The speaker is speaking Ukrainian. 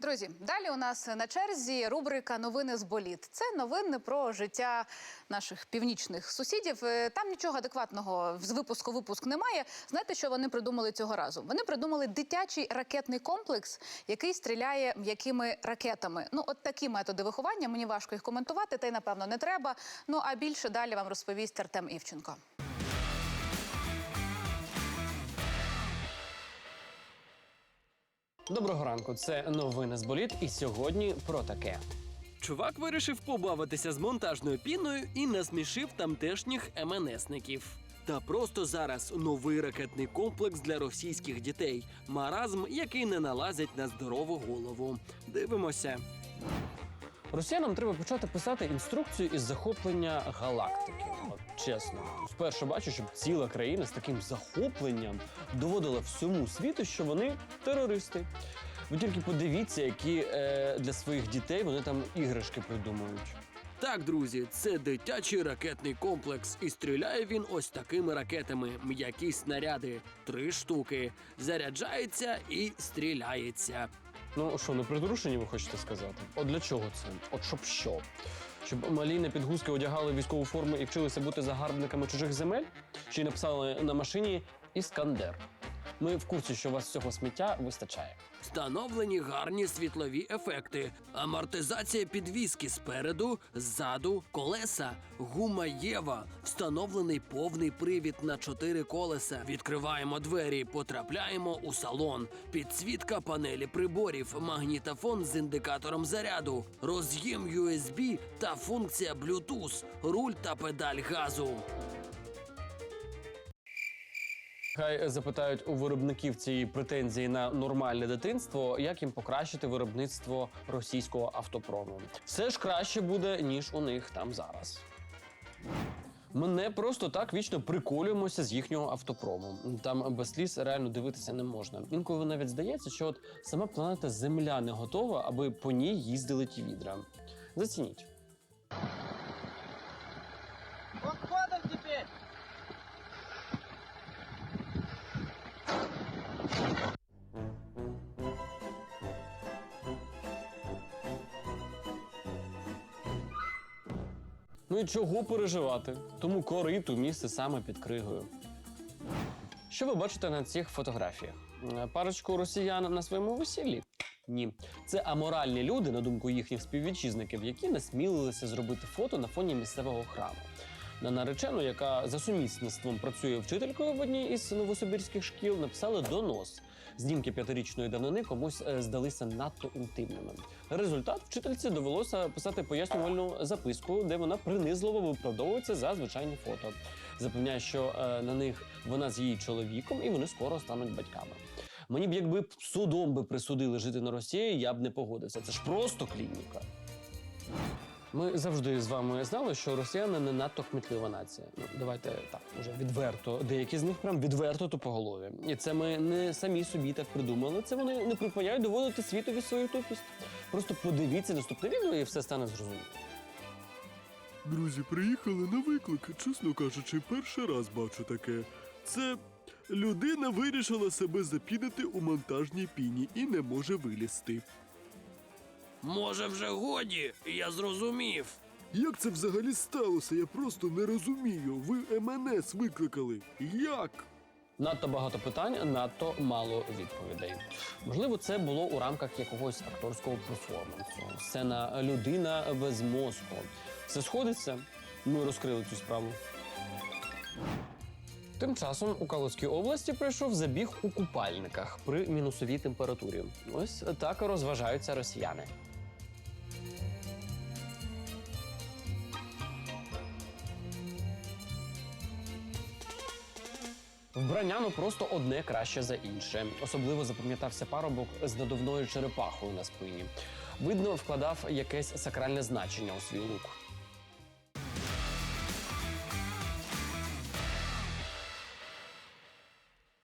Друзі, далі у нас на черзі рубрика Новини з боліт. Це новини про життя наших північних сусідів. Е, Там нічого адекватного з випуску випуск немає. Знаєте, що вони придумали цього разу? Вони придумали дитячий ракетний комплекс, який стріляє м'якими ракетами. Ну, от такі методи виховання. Мені важко їх коментувати, та й напевно не треба. Ну а більше далі вам розповість Артем Івченко. Доброго ранку, це новини з боліт. І сьогодні про таке. Чувак вирішив побавитися з монтажною піною і насмішив тамтешніх МНСників. Та просто зараз новий ракетний комплекс для російських дітей. Маразм, який не налазить на здорову голову. Дивимося. Росіянам треба почати писати інструкцію із захоплення галактики. Чесно, вперше бачу, щоб ціла країна з таким захопленням доводила всьому світу, що вони терористи. Ви тільки подивіться, які е, для своїх дітей вони там іграшки придумують. Так, друзі, це дитячий ракетний комплекс, і стріляє він ось такими ракетами. М'які снаряди, три штуки. Заряджається і стріляється. Ну що, не притрушені, ви хочете сказати? От для чого це? От щоб що? Щоб малі на підгузки одягали військову форму і вчилися бути загарбниками чужих земель? Чи написали на машині Іскандер? Ми в курсі, що у вас цього сміття вистачає. Встановлені гарні світлові ефекти, амортизація підвіски спереду, ззаду, колеса, гума Єва, встановлений повний привід на чотири колеса. Відкриваємо двері, потрапляємо у салон. Підсвітка панелі приборів, магнітофон з індикатором заряду, роз'єм USB та функція Bluetooth, руль та педаль газу. Хай запитають у виробників цієї претензії на нормальне дитинство, як їм покращити виробництво російського автопрому. Все ж краще буде, ніж у них там зараз. Ми не просто так вічно приколюємося з їхнього автопрому. Там без сліз реально дивитися не можна. Інколи навіть здається, що от сама планета Земля не готова, аби по ній їздили ті відра. Зацініть. Ну і чого переживати? Тому кориту місце саме під кригою. Що ви бачите на цих фотографіях? Е, Парочку росіян на своєму весіллі? Ні. Це аморальні люди, на думку їхніх співвітчизників, які насмілилися зробити фото на фоні місцевого храму. На наречену, яка за сумісництвом працює вчителькою в одній із новосибірських шкіл, написали донос. Знімки п'ятирічної давнини комусь е, здалися надто інтимними. Результат вчительці довелося писати пояснювальну записку, де вона принизливо виправдовується за звичайні фото. Запевняє, що е, на них вона з її чоловіком, і вони скоро стануть батьками. Мені б якби судом би присудили жити на Росії, я б не погодився. Це ж просто клініка. Ми завжди з вами знали, що росіяни не надто кмітлива нація. Ну давайте так, уже відверто. Деякі з них прям відверто тупоголові. І це ми не самі собі так придумали. Це вони не припиняють доводити світові свою тупість. Просто подивіться наступне відео і все стане зрозуміло. Друзі, приїхали на виклик. Чесно кажучи, перший раз бачу таке. Це людина вирішила себе запінити у монтажній піні і не може вилізти. Може, вже годі? Я зрозумів. Як це взагалі сталося? Я просто не розумію. Ви МНС викликали. Як? Надто багато питань, надто мало відповідей. Можливо, це було у рамках якогось акторського перформансу. Сцена людина без мозку. Все сходиться. Ми розкрили цю справу. Тим часом у Калузькій області пройшов забіг у купальниках при мінусовій температурі. Ось так розважаються росіяни. Вбрання ну просто одне краще за інше. Особливо запам'ятався парубок з надувною черепахою на спині. Видно, вкладав якесь сакральне значення у свій лук.